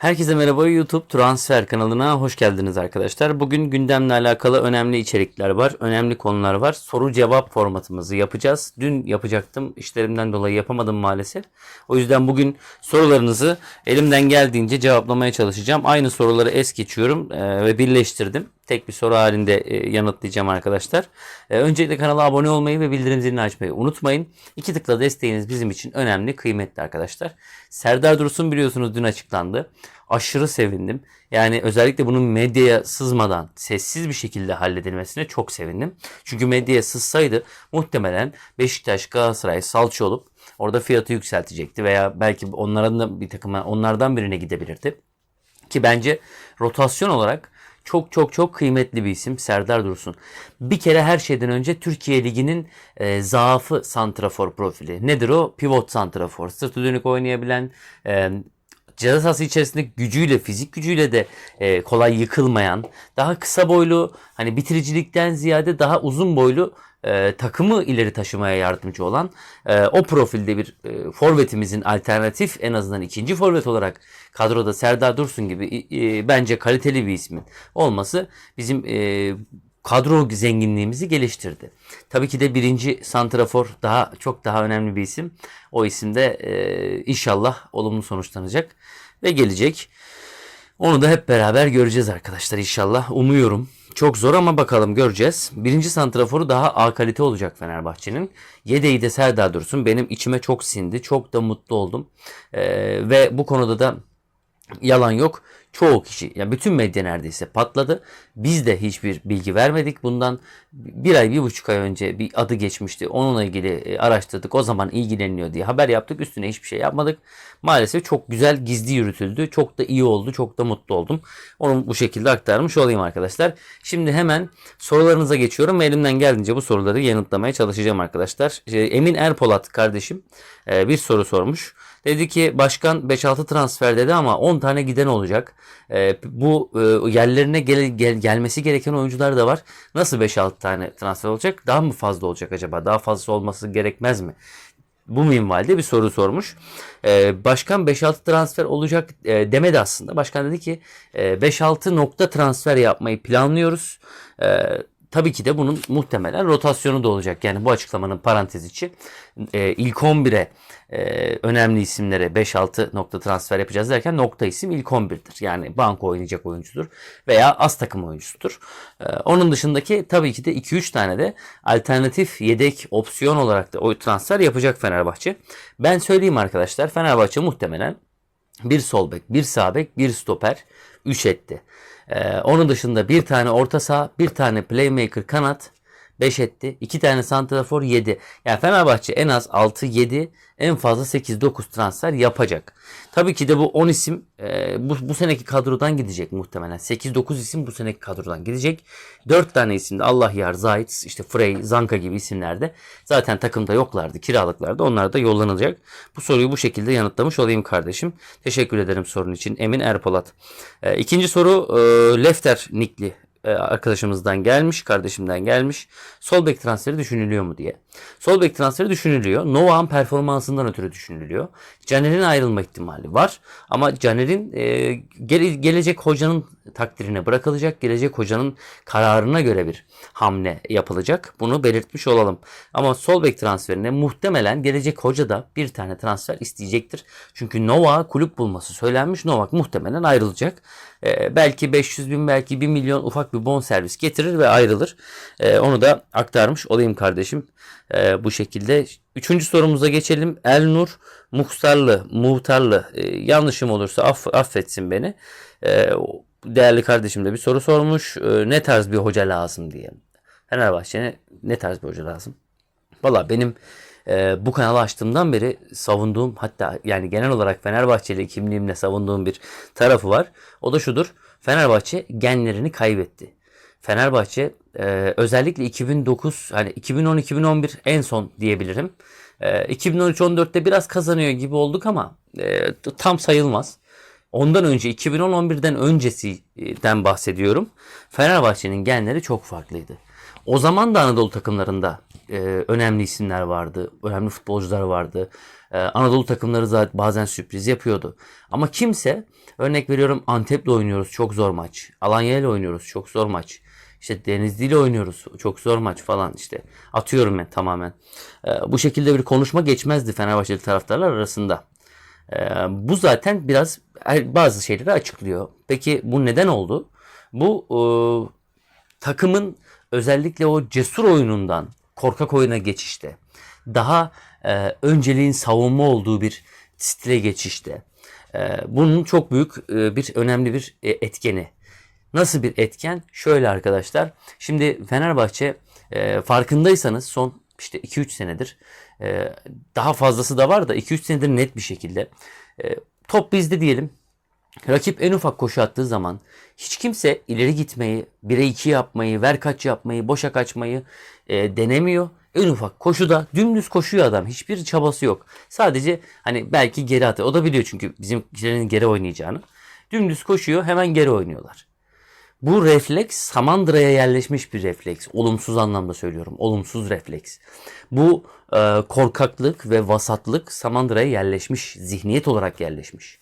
Herkese merhaba YouTube Transfer kanalına hoş geldiniz arkadaşlar. Bugün gündemle alakalı önemli içerikler var, önemli konular var. Soru cevap formatımızı yapacağız. Dün yapacaktım, işlerimden dolayı yapamadım maalesef. O yüzden bugün sorularınızı elimden geldiğince cevaplamaya çalışacağım. Aynı soruları es geçiyorum e, ve birleştirdim. Tek bir soru halinde e, yanıtlayacağım arkadaşlar. E, öncelikle kanala abone olmayı ve bildirim zilini açmayı unutmayın. İki tıkla desteğiniz bizim için önemli, kıymetli arkadaşlar. Serdar Dursun biliyorsunuz dün açıklandı. Aşırı sevindim. Yani özellikle bunun medyaya sızmadan sessiz bir şekilde halledilmesine çok sevindim. Çünkü medyaya sızsaydı muhtemelen Beşiktaş, Galatasaray salça olup orada fiyatı yükseltecekti veya belki onların da bir takım onlardan birine gidebilirdi. Ki bence rotasyon olarak çok çok çok kıymetli bir isim Serdar Dursun. Bir kere her şeyden önce Türkiye Ligi'nin e, zaafı santrafor profili. Nedir o? Pivot santrafor. Sırtı dönük oynayabilen, e, ceza sahası içerisinde gücüyle, fizik gücüyle de e, kolay yıkılmayan, daha kısa boylu, hani bitiricilikten ziyade daha uzun boylu e, takımı ileri taşımaya yardımcı olan e, o profilde bir e, forvetimizin alternatif en azından ikinci forvet olarak kadroda Serdar Dursun gibi e, bence kaliteli bir ismin olması bizim e, kadro zenginliğimizi geliştirdi. Tabii ki de birinci santrafor daha çok daha önemli bir isim. O isim de e, inşallah olumlu sonuçlanacak ve gelecek. Onu da hep beraber göreceğiz arkadaşlar inşallah. Umuyorum. Çok zor ama bakalım göreceğiz. Birinci santraforu daha A kalite olacak Fenerbahçe'nin. Yedeği de Serdar Dursun. Benim içime çok sindi. Çok da mutlu oldum. Ee, ve bu konuda da yalan yok. Çoğu kişi, yani bütün medya neredeyse patladı. Biz de hiçbir bilgi vermedik. Bundan bir ay, bir buçuk ay önce bir adı geçmişti. Onunla ilgili e, araştırdık. O zaman ilgileniyor diye haber yaptık. Üstüne hiçbir şey yapmadık. Maalesef çok güzel gizli yürütüldü. Çok da iyi oldu. Çok da mutlu oldum. Onu bu şekilde aktarmış olayım arkadaşlar. Şimdi hemen sorularınıza geçiyorum ve elimden geldiğince bu soruları yanıtlamaya çalışacağım arkadaşlar. E, Emin Erpolat kardeşim e, bir soru sormuş. Dedi ki başkan 5-6 transfer dedi ama 10 tane giden olacak. E, bu e, yerlerine gel, gel, gelmesi gereken oyuncular da var. Nasıl 5-6 tane transfer olacak? Daha mı fazla olacak acaba? Daha fazla olması gerekmez mi? Bu minvalde bir soru sormuş. Ee, başkan 5-6 transfer olacak e, demedi aslında. Başkan dedi ki e, 5-6 nokta transfer yapmayı planlıyoruz. E, tabii ki de bunun muhtemelen rotasyonu da olacak. Yani bu açıklamanın parantez içi e, ilk 11'e e, önemli isimlere 5-6 nokta transfer yapacağız derken nokta isim ilk 11'dir. Yani banko oynayacak oyuncudur veya az takım oyuncusudur. E, onun dışındaki tabii ki de 2-3 tane de alternatif yedek opsiyon olarak da o transfer yapacak Fenerbahçe. Ben söyleyeyim arkadaşlar Fenerbahçe muhtemelen bir sol bek, bir sağ bek, bir stoper 3 etti. Ee, onun dışında bir tane orta saha, bir tane playmaker kanat 5 etti. 2 tane santrafor 7. Yani Fenerbahçe en az 6 7 en fazla 8 9 transfer yapacak. Tabii ki de bu 10 isim e, bu, bu seneki kadrodan gidecek muhtemelen. 8 9 isim bu seneki kadrodan gidecek. 4 tane isim de Allah yar, Zayt, işte Frey, Zanka gibi isimlerde zaten takımda yoklardı, kiralıklardı. Onlar da yollanacak. Bu soruyu bu şekilde yanıtlamış olayım kardeşim. Teşekkür ederim sorun için. Emin Erpolat. E, ikinci soru e, Lefter Nikli arkadaşımızdan gelmiş, kardeşimden gelmiş. Sol bek transferi düşünülüyor mu diye. Sol bek transferi düşünülüyor. Novak'ın performansından ötürü düşünülüyor. Caner'in ayrılma ihtimali var. Ama Caner'in e, gele, gelecek hocanın takdirine bırakılacak. Gelecek hocanın kararına göre bir hamle yapılacak. Bunu belirtmiş olalım. Ama sol bek transferine muhtemelen gelecek hoca da bir tane transfer isteyecektir. Çünkü Novak'a kulüp bulması söylenmiş. Novak muhtemelen ayrılacak. E, belki 500 bin belki 1 milyon ufak bir bon servis getirir ve ayrılır. E, onu da aktarmış olayım kardeşim. E, bu şekilde. Üçüncü sorumuza geçelim. Elnur Muhtarlı, Muhtarlı e, yanlışım olursa aff, affetsin beni. E, değerli kardeşim de bir soru sormuş. E, ne tarz bir hoca lazım diye. Fenerbahçe'ne ne tarz bir hoca lazım? Valla benim e, bu kanalı açtığımdan beri savunduğum hatta yani genel olarak Fenerbahçeli kimliğimle savunduğum bir tarafı var. O da şudur. Fenerbahçe genlerini kaybetti. Fenerbahçe e, özellikle 2009 hani 2010-2011 en son diyebilirim. E, 2013-14'te biraz kazanıyor gibi olduk ama e, tam sayılmaz. Ondan önce 2010-11'den öncesinden bahsediyorum. Fenerbahçe'nin genleri çok farklıydı. O zaman da Anadolu takımlarında e, önemli isimler vardı. Önemli futbolcular vardı. E, Anadolu takımları zaten bazen sürpriz yapıyordu. Ama kimse örnek veriyorum Antep'le oynuyoruz çok zor maç. Alanya oynuyoruz çok zor maç. İşte Denizli oynuyoruz çok zor maç falan işte. Atıyorum ben tamamen. E, bu şekilde bir konuşma geçmezdi Fenerbahçeli taraftarlar arasında. E, bu zaten biraz bazı şeyleri açıklıyor. Peki bu neden oldu? Bu e, takımın özellikle o cesur oyunundan korkak oyuna geçişte daha e, önceliğin savunma olduğu bir stile geçişte e, bunun çok büyük e, bir önemli bir e, etkeni. Nasıl bir etken? Şöyle arkadaşlar. Şimdi Fenerbahçe e, farkındaysanız son işte 2-3 senedir e, daha fazlası da var da 2-3 senedir net bir şekilde e, top bizde diyelim. Rakip en ufak koşu attığı zaman hiç kimse ileri gitmeyi, 1'e 2 yapmayı, ver kaç yapmayı, boşa kaçmayı e, denemiyor. En ufak koşuda dümdüz koşuyor adam. Hiçbir çabası yok. Sadece hani belki geri atıyor. O da biliyor çünkü bizimkilerin geri oynayacağını. Dümdüz koşuyor hemen geri oynuyorlar. Bu refleks Samandıra'ya yerleşmiş bir refleks. Olumsuz anlamda söylüyorum. Olumsuz refleks. Bu e, korkaklık ve vasatlık Samandıra'ya yerleşmiş. Zihniyet olarak yerleşmiş.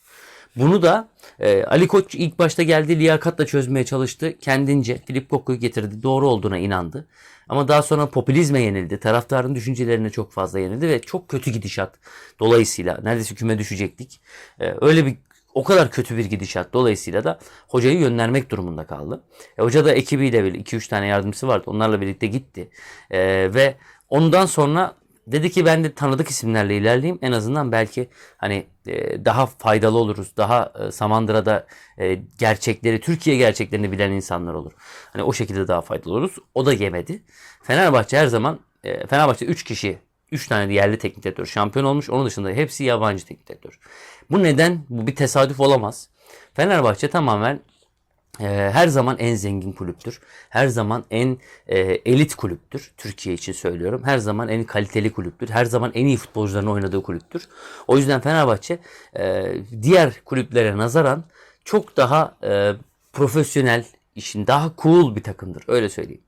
Bunu da e, Ali Koç ilk başta geldi liyakatla çözmeye çalıştı. Kendince Filip Koku'yu getirdi. Doğru olduğuna inandı. Ama daha sonra popülizme yenildi. Taraftarın düşüncelerine çok fazla yenildi ve çok kötü gidişat. Dolayısıyla neredeyse küme düşecektik. E, öyle bir o kadar kötü bir gidişat. Dolayısıyla da hocayı yönlenmek durumunda kaldı. E, hoca da ekibiyle birlikte 2-3 tane yardımcısı vardı. Onlarla birlikte gitti. E, ve ondan sonra dedi ki ben de tanıdık isimlerle ilerleyeyim. En azından belki hani e, daha faydalı oluruz. Daha e, Samandıra'da e, gerçekleri, Türkiye gerçeklerini bilen insanlar olur. Hani o şekilde daha faydalı oluruz. O da yemedi. Fenerbahçe her zaman e, Fenerbahçe 3 kişi 3 tane de yerli teknik direktör şampiyon olmuş. Onun dışında hepsi yabancı teknik direktör. Bu neden? Bu bir tesadüf olamaz. Fenerbahçe tamamen her zaman en zengin kulüptür. Her zaman en e, elit kulüptür. Türkiye için söylüyorum. Her zaman en kaliteli kulüptür. Her zaman en iyi futbolcuların oynadığı kulüptür. O yüzden Fenerbahçe e, diğer kulüplere nazaran çok daha e, profesyonel, işin daha cool bir takımdır. Öyle söyleyeyim.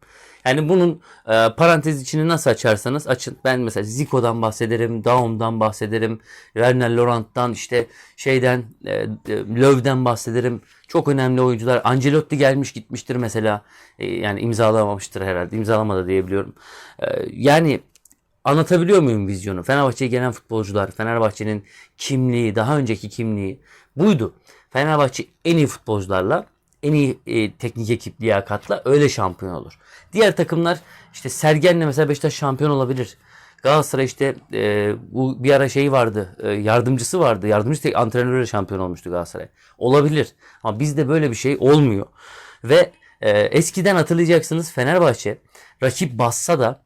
Yani bunun e, parantez içini nasıl açarsanız açın. Ben mesela Zico'dan bahsederim, Daum'dan bahsederim, Werner Laurent'tan işte şeyden, e, e, Löw'den bahsederim. Çok önemli oyuncular. Ancelotti gelmiş gitmiştir mesela. E, yani imzalamamıştır herhalde. İmzalamadı diyebiliyorum. E, yani anlatabiliyor muyum vizyonu? Fenerbahçe'ye gelen futbolcular, Fenerbahçe'nin kimliği, daha önceki kimliği buydu. Fenerbahçe en iyi futbolcularla en iyi e, teknik ekip liyakatla öyle şampiyon olur. Diğer takımlar işte Sergen'le mesela Beşiktaş şampiyon olabilir. Galatasaray işte e, bu bir ara şey vardı. E, yardımcısı vardı. Yardımcı tek antrenörle şampiyon olmuştu Galatasaray. Olabilir. Ama bizde böyle bir şey olmuyor. Ve e, eskiden hatırlayacaksınız Fenerbahçe rakip bassa da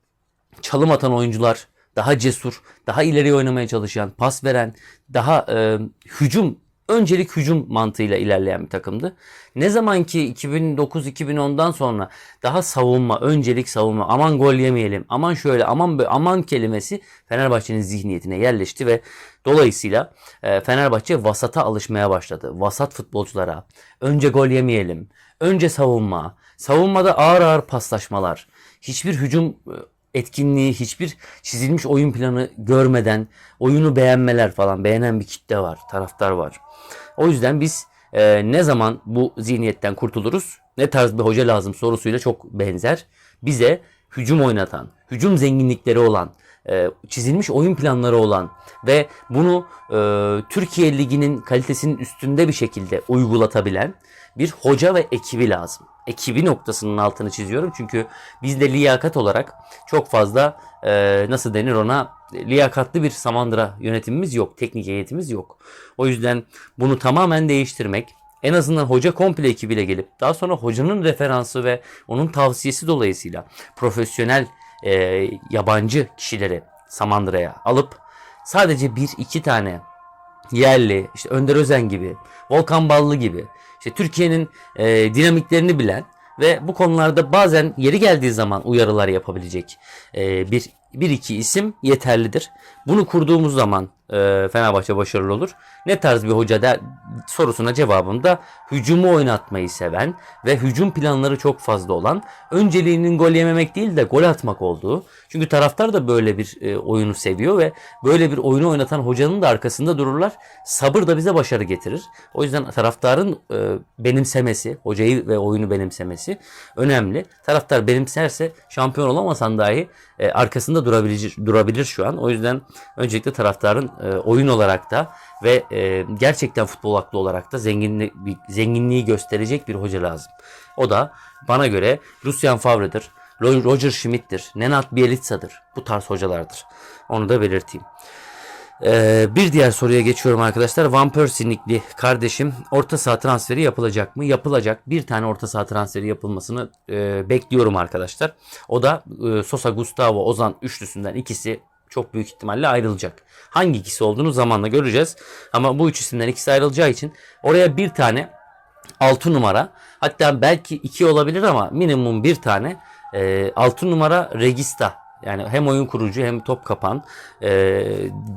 çalım atan oyuncular daha cesur, daha ileri oynamaya çalışan, pas veren, daha e, hücum öncelik hücum mantığıyla ilerleyen bir takımdı. Ne zaman ki 2009-2010'dan sonra daha savunma, öncelik savunma, aman gol yemeyelim, aman şöyle, aman böyle, aman kelimesi Fenerbahçe'nin zihniyetine yerleşti ve dolayısıyla e, Fenerbahçe vasata alışmaya başladı. Vasat futbolculara, önce gol yemeyelim, önce savunma, savunmada ağır ağır paslaşmalar, hiçbir hücum e, etkinliği, hiçbir çizilmiş oyun planı görmeden oyunu beğenmeler falan beğenen bir kitle var, taraftar var. O yüzden biz e, ne zaman bu zihniyetten kurtuluruz, ne tarz bir hoca lazım sorusuyla çok benzer. Bize hücum oynatan, hücum zenginlikleri olan, e, çizilmiş oyun planları olan ve bunu e, Türkiye Ligi'nin kalitesinin üstünde bir şekilde uygulatabilen bir hoca ve ekibi lazım. Ekibi noktasının altını çiziyorum çünkü bizde liyakat olarak çok fazla e, nasıl denir ona liyakatlı bir Samandıra yönetimimiz yok. Teknik heyetimiz yok. O yüzden bunu tamamen değiştirmek en azından hoca komple ekibiyle gelip daha sonra hocanın referansı ve onun tavsiyesi dolayısıyla profesyonel e, yabancı kişileri Samandıra'ya alıp sadece bir iki tane yerli işte Önder Özen gibi Volkan Ballı gibi işte Türkiye'nin e, dinamiklerini bilen ve bu konularda bazen yeri geldiği zaman uyarılar yapabilecek e, bir bir iki isim yeterlidir. Bunu kurduğumuz zaman e, Fenerbahçe başarılı olur. Ne tarz bir hoca der sorusuna cevabım da hücumu oynatmayı seven ve hücum planları çok fazla olan, önceliğinin gol yememek değil de gol atmak olduğu. Çünkü taraftar da böyle bir e, oyunu seviyor ve böyle bir oyunu oynatan hocanın da arkasında dururlar. Sabır da bize başarı getirir. O yüzden taraftarın e, benimsemesi, hocayı ve oyunu benimsemesi önemli. Taraftar benimserse şampiyon olamasan dahi e, arkasında durabilir, durabilir şu an. O yüzden öncelikle taraftarın e, oyun olarak da ve e, gerçekten futbol aklı olarak da zenginli, zenginliği gösterecek bir hoca lazım. O da bana göre Lucien Favre'dir, Ro- Roger Schmidt'tir, Nenad Bielitsa'dır. Bu tarz hocalardır. Onu da belirteyim. Ee, bir diğer soruya geçiyorum arkadaşlar. Van Persie'likli kardeşim orta saha transferi yapılacak mı? Yapılacak. Bir tane orta saha transferi yapılmasını e, bekliyorum arkadaşlar. O da e, Sosa, Gustavo, Ozan üçlüsünden ikisi çok büyük ihtimalle ayrılacak. Hangi ikisi olduğunu zamanla göreceğiz. Ama bu üç isimden ikisi ayrılacağı için oraya bir tane 6 numara hatta belki 2 olabilir ama minimum bir tane e, 6 numara Regista yani hem oyun kurucu hem top kapan e,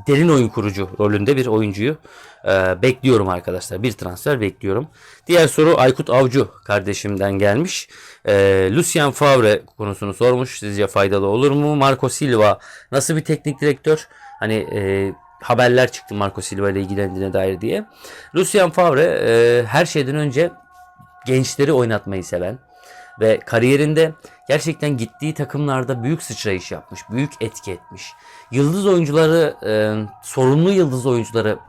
derin oyun kurucu rolünde bir oyuncuyu e, bekliyorum arkadaşlar. Bir transfer bekliyorum. Diğer soru Aykut Avcı kardeşimden gelmiş. E, Lucien Favre konusunu sormuş. Sizce faydalı olur mu? Marco Silva nasıl bir teknik direktör? Hani e, haberler çıktı Marco Silva ile ilgilendiğine dair diye. Lucien Favre e, her şeyden önce gençleri oynatmayı seven ve kariyerinde gerçekten gittiği takımlarda büyük sıçrayış yapmış, büyük etki etmiş. Yıldız oyuncuları, e, sorunlu yıldız oyuncuları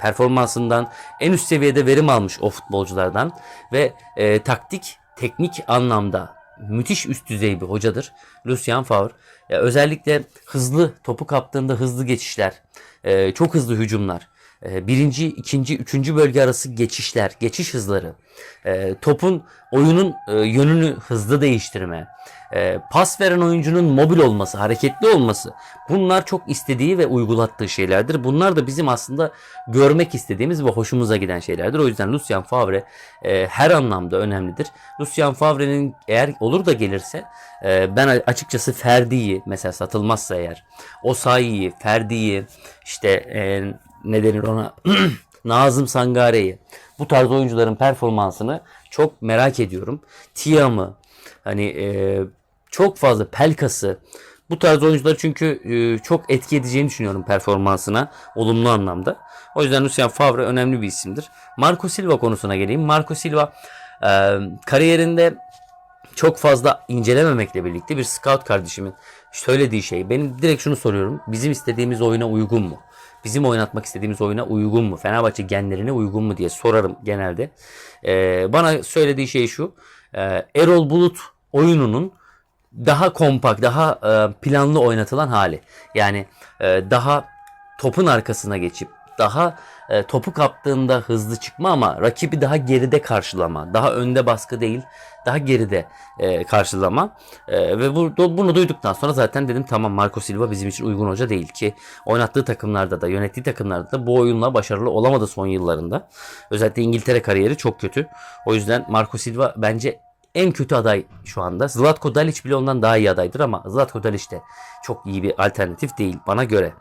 performansından en üst seviyede verim almış o futbolculardan ve e, taktik, teknik anlamda müthiş üst düzey bir hocadır Lucien Favre. Ya özellikle hızlı topu kaptığında hızlı geçişler, e, çok hızlı hücumlar, birinci, ikinci, üçüncü bölge arası geçişler, geçiş hızları, e, topun oyunun e, yönünü hızlı değiştirme, e, pas veren oyuncunun mobil olması, hareketli olması bunlar çok istediği ve uygulattığı şeylerdir. Bunlar da bizim aslında görmek istediğimiz ve hoşumuza giden şeylerdir. O yüzden Lucien Favre her anlamda önemlidir. Lucien Favre'nin eğer olur da gelirse ben açıkçası Ferdi'yi mesela satılmazsa eğer Osayi'yi, Ferdi'yi işte ne denir ona Nazım Sangare'yi bu tarz oyuncuların performansını çok merak ediyorum. Tiam'ı hani e, çok fazla Pelkas'ı bu tarz oyuncular çünkü e, çok etki edeceğini düşünüyorum performansına olumlu anlamda. O yüzden Lucien Favre önemli bir isimdir. Marco Silva konusuna geleyim. Marco Silva e, kariyerinde çok fazla incelememekle birlikte bir scout kardeşimin söylediği şey. Ben direkt şunu soruyorum. Bizim istediğimiz oyuna uygun mu? Bizim oynatmak istediğimiz oyuna uygun mu? Fenerbahçe genlerine uygun mu diye sorarım genelde. Ee, bana söylediği şey şu. Ee, Erol Bulut oyununun daha kompakt, daha e, planlı oynatılan hali. Yani e, daha topun arkasına geçip daha e, topu kaptığında hızlı çıkma ama rakibi daha geride karşılama. Daha önde baskı değil, daha geride e, karşılama. E, ve bu, bunu duyduktan sonra zaten dedim tamam Marco Silva bizim için uygun hoca değil ki oynattığı takımlarda da, yönettiği takımlarda da bu oyunla başarılı olamadı son yıllarında. Özellikle İngiltere kariyeri çok kötü. O yüzden Marco Silva bence en kötü aday şu anda. Zlatko Dalic bile ondan daha iyi adaydır ama Zlatko Dalic de çok iyi bir alternatif değil bana göre.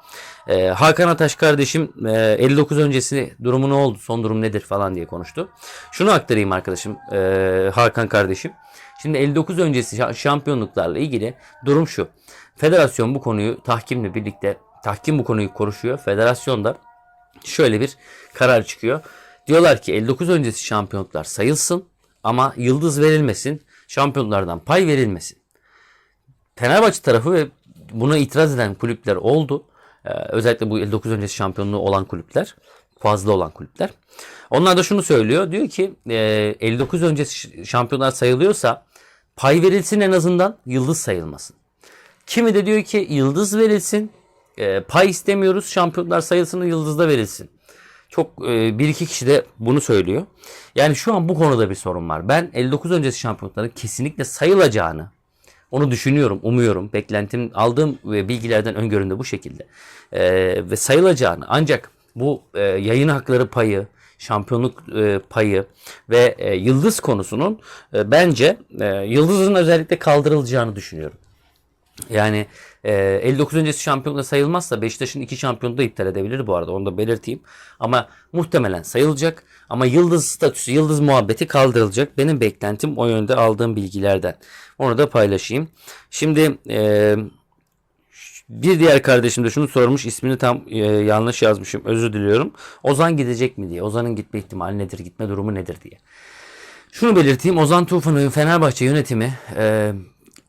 Ee, Hakan Ataş kardeşim e, 59 öncesi durumu ne oldu? Son durum nedir falan diye konuştu. Şunu aktarayım arkadaşım e, Hakan kardeşim. Şimdi 59 öncesi şampiyonluklarla ilgili durum şu. Federasyon bu konuyu tahkimle birlikte tahkim bu konuyu konuşuyor. Federasyonda şöyle bir karar çıkıyor. Diyorlar ki 59 öncesi şampiyonluklar sayılsın ama yıldız verilmesin. Şampiyonlardan pay verilmesin. Fenerbahçe tarafı ve buna itiraz eden kulüpler oldu. Ee, özellikle bu 59 öncesi şampiyonluğu olan kulüpler. Fazla olan kulüpler. Onlar da şunu söylüyor. Diyor ki e, 59 öncesi şampiyonlar sayılıyorsa pay verilsin en azından yıldız sayılmasın. Kimi de diyor ki yıldız verilsin. E, pay istemiyoruz. Şampiyonlar sayılsın yıldızda verilsin. Çok e, bir iki kişi de bunu söylüyor. Yani şu an bu konuda bir sorun var. Ben 59 öncesi şampiyonların kesinlikle sayılacağını onu düşünüyorum, umuyorum. Beklentim aldığım bilgilerden öngörümde bu şekilde. E, ve sayılacağını ancak bu e, yayın hakları payı, şampiyonluk e, payı ve e, yıldız konusunun e, bence e, yıldızın özellikle kaldırılacağını düşünüyorum. Yani e, 59 öncesi şampiyonluğu sayılmazsa Beşiktaş'ın iki şampiyonluğu da iptal edebilir bu arada onu da belirteyim. Ama muhtemelen sayılacak. Ama yıldız statüsü, yıldız muhabbeti kaldırılacak. Benim beklentim o yönde aldığım bilgilerden. Onu da paylaşayım. Şimdi e, bir diğer kardeşim de şunu sormuş. ismini tam e, yanlış yazmışım. Özür diliyorum. Ozan gidecek mi diye. Ozan'ın gitme ihtimali nedir? Gitme durumu nedir diye. Şunu belirteyim. Ozan Tufan'ın Fenerbahçe yönetimi e,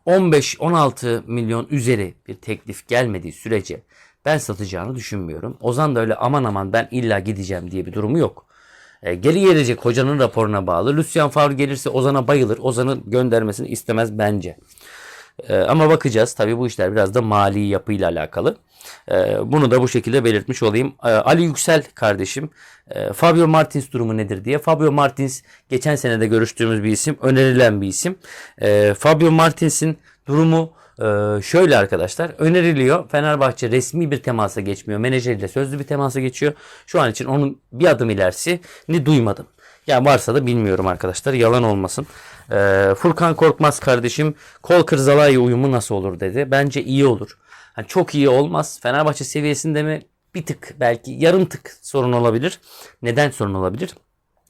15-16 milyon üzeri bir teklif gelmediği sürece ben satacağını düşünmüyorum. Ozan da öyle aman aman ben illa gideceğim diye bir durumu yok. E, geri gelecek hocanın raporuna bağlı. Lucien Favre gelirse Ozan'a bayılır. Ozan'ın göndermesini istemez bence. E, ama bakacağız. Tabii bu işler biraz da mali yapıyla alakalı. E, bunu da bu şekilde belirtmiş olayım. E, Ali Yüksel kardeşim e, Fabio Martins durumu nedir diye. Fabio Martins geçen senede görüştüğümüz bir isim. Önerilen bir isim. Fabio Martins'in durumu e, şöyle arkadaşlar. Öneriliyor. Fenerbahçe resmi bir temasa geçmiyor. Menajeriyle sözlü bir temasa geçiyor. Şu an için onun bir adım ilerisini duymadım. Ya varsa da bilmiyorum arkadaşlar. Yalan olmasın. Ee, Furkan Korkmaz kardeşim kol kırzalay uyumu nasıl olur dedi. Bence iyi olur. Hani çok iyi olmaz. Fenerbahçe seviyesinde mi? Bir tık belki yarım tık sorun olabilir. Neden sorun olabilir?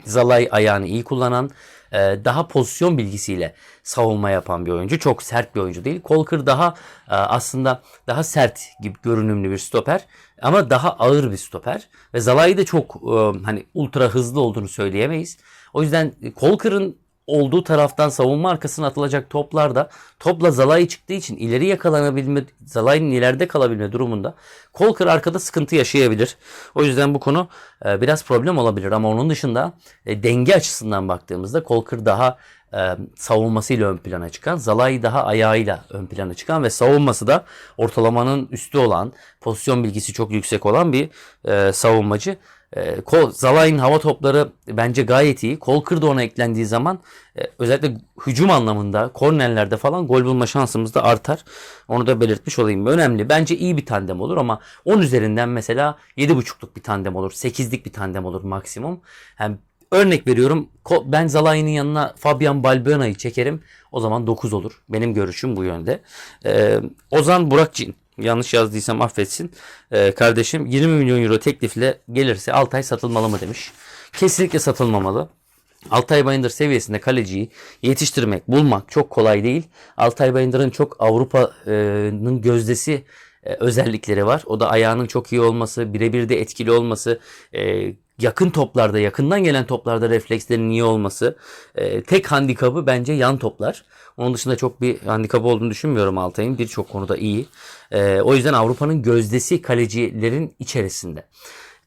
Zalay ayağını iyi kullanan, daha pozisyon bilgisiyle savunma yapan bir oyuncu. Çok sert bir oyuncu değil. Kolkır daha e, aslında daha sert gibi görünümlü bir stoper ama daha ağır bir stoper. Ve Zalai da çok e, hani ultra hızlı olduğunu söyleyemeyiz. O yüzden Kolkır'ın olduğu taraftan savunma arkasına atılacak toplarda topla Zalai çıktığı için ileri yakalanabilme, Zalai'nin ileride kalabilme durumunda Kolkır arkada sıkıntı yaşayabilir. O yüzden bu konu e, biraz problem olabilir ama onun dışında e, denge açısından baktığımızda Kolkır daha e, savunmasıyla ön plana çıkan, Zalai daha ayağıyla ön plana çıkan ve savunması da ortalamanın üstü olan, pozisyon bilgisi çok yüksek olan bir e, savunmacı. E, Kol, Zalai'nin hava topları bence gayet iyi. Kol kırdı ona eklendiği zaman e, özellikle hücum anlamında kornerlerde falan gol bulma şansımız da artar. Onu da belirtmiş olayım. Önemli. Bence iyi bir tandem olur ama 10 üzerinden mesela 7.5'luk bir tandem olur. 8'lik bir tandem olur maksimum. Yani Örnek veriyorum ben Zalai'nin yanına Fabian Balbuena'yı çekerim. O zaman 9 olur. Benim görüşüm bu yönde. Ee, Ozan Burakçin yanlış yazdıysam affetsin. Ee, kardeşim 20 milyon euro teklifle gelirse Altay satılmalı mı demiş. Kesinlikle satılmamalı. Altay Bayındır seviyesinde kaleciyi yetiştirmek, bulmak çok kolay değil. Altay Bayındır'ın çok Avrupa'nın gözdesi e, özellikleri var. O da ayağının çok iyi olması, birebir de etkili olması, e, yakın toplarda, yakından gelen toplarda reflekslerin iyi olması. E, tek handikapı bence yan toplar. Onun dışında çok bir handikapı olduğunu düşünmüyorum Altay'ın. Birçok konuda iyi. E, o yüzden Avrupa'nın gözdesi kalecilerin içerisinde.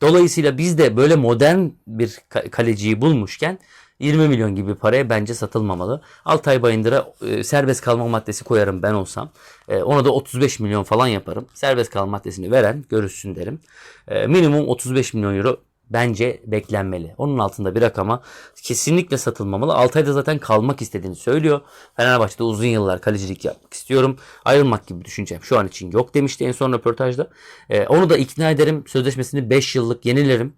Dolayısıyla biz de böyle modern bir kaleciyi bulmuşken 20 milyon gibi paraya bence satılmamalı. Altay Bayındır'a e, serbest kalma maddesi koyarım ben olsam. E, ona da 35 milyon falan yaparım. Serbest kalma maddesini veren görüşsün derim. E, minimum 35 milyon euro bence beklenmeli. Onun altında bir rakama kesinlikle satılmamalı. Altay'da zaten kalmak istediğini söylüyor. Fenerbahçe'de uzun yıllar kalecilik yapmak istiyorum. Ayrılmak gibi düşüneceğim. Şu an için yok demişti en son röportajda. Ee, onu da ikna ederim. Sözleşmesini 5 yıllık yenilerim.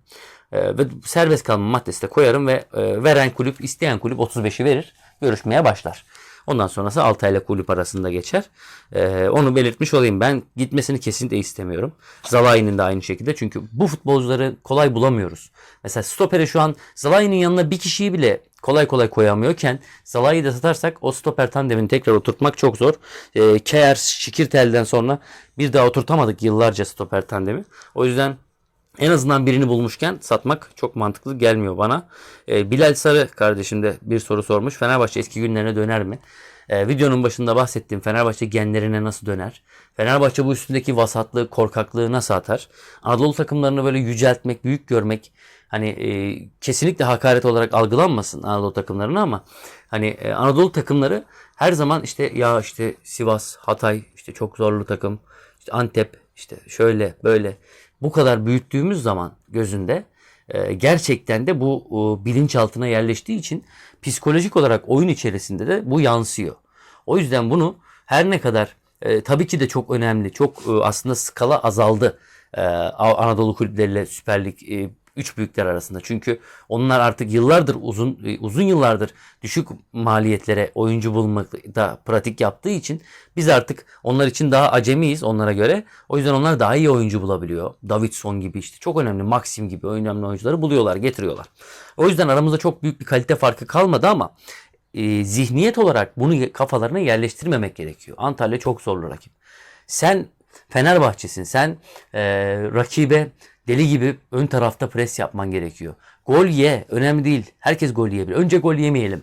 Ee, ve serbest kalma maddesi de koyarım ve e, veren kulüp isteyen kulüp 35'i verir. Görüşmeye başlar. Ondan sonrası Altay ile kulüp arasında geçer. Ee, onu belirtmiş olayım. Ben gitmesini kesinlikle istemiyorum. Zalai'nin de aynı şekilde. Çünkü bu futbolcuları kolay bulamıyoruz. Mesela stopere şu an Zalai'nin yanına bir kişiyi bile kolay kolay koyamıyorken Zalai'yi de satarsak o stoper tandemini tekrar oturtmak çok zor. Ee, Keyer, Şikirtel'den sonra bir daha oturtamadık yıllarca stoper tandemi. O yüzden en azından birini bulmuşken satmak çok mantıklı gelmiyor bana. E, Bilal Sarı kardeşim de bir soru sormuş. Fenerbahçe eski günlerine döner mi? E, videonun başında bahsettiğim Fenerbahçe genlerine nasıl döner? Fenerbahçe bu üstündeki vasatlığı, korkaklığı nasıl atar? Anadolu takımlarını böyle yüceltmek, büyük görmek hani e, kesinlikle hakaret olarak algılanmasın Anadolu takımlarına ama hani e, Anadolu takımları her zaman işte ya işte Sivas, Hatay işte çok zorlu takım, işte Antep işte şöyle böyle bu kadar büyüttüğümüz zaman gözünde e, gerçekten de bu e, bilinçaltına yerleştiği için psikolojik olarak oyun içerisinde de bu yansıyor. O yüzden bunu her ne kadar e, tabii ki de çok önemli, çok aslında skala azaldı. Anadolu kulüpleriyle Süper Lig Üç büyükler arasında. Çünkü onlar artık yıllardır uzun e, uzun yıllardır düşük maliyetlere oyuncu bulmakta pratik yaptığı için biz artık onlar için daha acemiyiz onlara göre. O yüzden onlar daha iyi oyuncu bulabiliyor. Davidson gibi işte çok önemli Maxim gibi önemli oyuncuları buluyorlar, getiriyorlar. O yüzden aramızda çok büyük bir kalite farkı kalmadı ama e, zihniyet olarak bunu kafalarına yerleştirmemek gerekiyor. Antalya çok zorlu rakip. Sen Fenerbahçe'sin. Sen e, rakibe deli gibi ön tarafta pres yapman gerekiyor. Gol ye. Önemli değil. Herkes gol yiyebilir. Önce gol yemeyelim.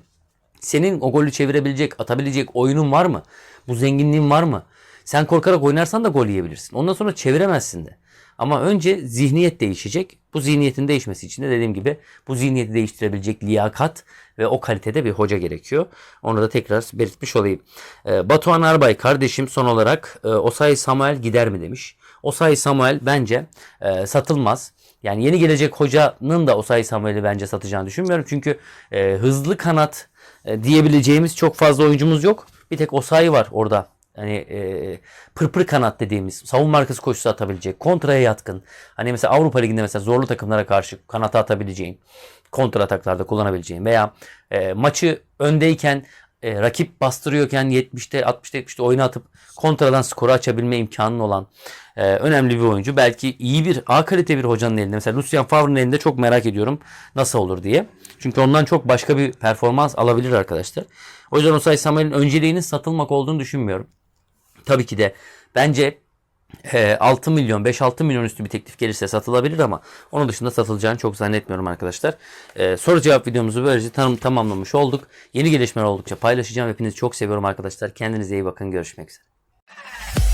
Senin o golü çevirebilecek, atabilecek oyunun var mı? Bu zenginliğin var mı? Sen korkarak oynarsan da gol yiyebilirsin. Ondan sonra çeviremezsin de. Ama önce zihniyet değişecek. Bu zihniyetin değişmesi için de dediğim gibi bu zihniyeti değiştirebilecek liyakat ve o kalitede bir hoca gerekiyor. Onu da tekrar belirtmiş olayım. Ee, Batuhan Arbay kardeşim son olarak e, Osayi Samuel gider mi demiş. Osayi Samuel bence e, satılmaz. Yani yeni gelecek hocanın da Osayi Samuel'i bence satacağını düşünmüyorum. Çünkü e, hızlı kanat e, diyebileceğimiz çok fazla oyuncumuz yok. Bir tek Osayi var orada. Hani e, pırpır kanat dediğimiz savunma arkası koşusu atabilecek, kontraya yatkın. Hani mesela Avrupa Ligi'nde mesela zorlu takımlara karşı kanata atabileceğin, kontra ataklarda kullanabileceğin veya e, maçı öndeyken e, rakip bastırıyorken 70'te 60'ta 70'te oyuna atıp kontradan skoru açabilme imkanın olan e, önemli bir oyuncu. Belki iyi bir A kalite bir hocanın elinde. Mesela Lucien Favre'ın elinde çok merak ediyorum nasıl olur diye. Çünkü ondan çok başka bir performans alabilir arkadaşlar. O yüzden Osay Samuel'in önceliğinin satılmak olduğunu düşünmüyorum. Tabii ki de bence 6 milyon 5-6 milyon üstü bir teklif gelirse satılabilir ama onun dışında satılacağını çok zannetmiyorum arkadaşlar. E, soru cevap videomuzu böylece tam, tamamlamış olduk. Yeni gelişmeler oldukça paylaşacağım. Hepinizi çok seviyorum arkadaşlar. Kendinize iyi bakın. Görüşmek üzere.